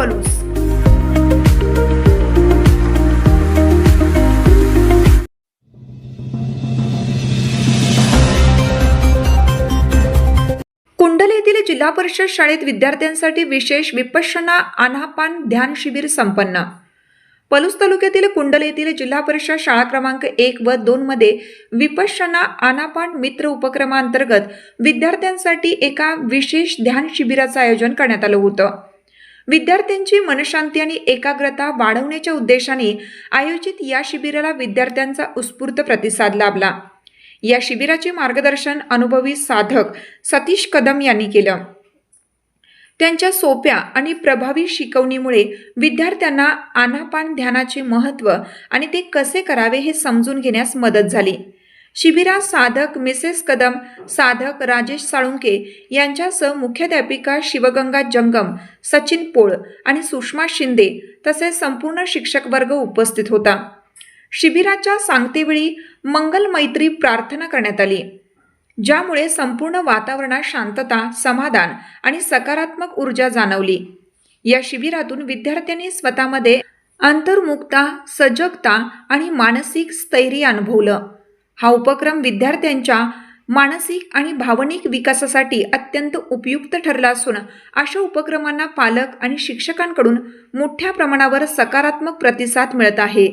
पलूस. कुंडल येथील जिल्हा परिषद शाळेत विद्यार्थ्यांसाठी विशेष विपश्यना आनापान ध्यान शिबिर संपन्न. पलूस तालुक्यातील कुंडल येथील जिल्हा परिषद शाळा क्रमांक एक व दोन मध्ये विपश्यना आनापान मित्र उपक्रमांतर्गत विद्यार्थ्यांसाठी एका विशेष ध्यान शिबिराचं आयोजन करण्यात आलं होतं. विद्यार्थ्यांची मनशांती आणि एकाग्रता वाढवण्याच्या उद्देशाने आयोजित या शिबिराला विद्यार्थ्यांचा उत्स्फूर्त प्रतिसाद लाभला. या शिबिराचे मार्गदर्शन अनुभवी साधक सतीश कदम यांनी केलं. त्यांच्या सोप्या आणि प्रभावी शिकवणीमुळे विद्यार्थ्यांना आनापान ध्यानाचे महत्त्व आणि ते कसे करावे हे समजून घेण्यास मदत झाली. शिबिरात साधक मिसेस कदम साधक राजेश साळुंके यांच्यासह मुख्याध्यापिका शिवगंगा जंगम सचिन पोळ आणि सुषमा शिंदे तसेच संपूर्ण शिक्षक वर्ग उपस्थित होता. शिबिराच्या सांगतेवेळी मंगल मैत्री प्रार्थना करण्यात आली. ज्यामुळे संपूर्ण वातावरणात शांतता समाधान आणि सकारात्मक ऊर्जा जाणवली. या शिबिरातून विद्यार्थ्यांनी स्वतःमध्ये अंतर्मुक्ता सजगता आणि मानसिक स्थैर्य अनुभवलं. हा उपक्रम विद्यार्थ्यांच्या मानसिक आणि भावनिक विकासासाठी अत्यंत उपयुक्त ठरला असून अशा उपक्रमांना पालक आणि शिक्षकांकडून मोठ्या प्रमाणावर सकारात्मक प्रतिसाद मिळत आहे.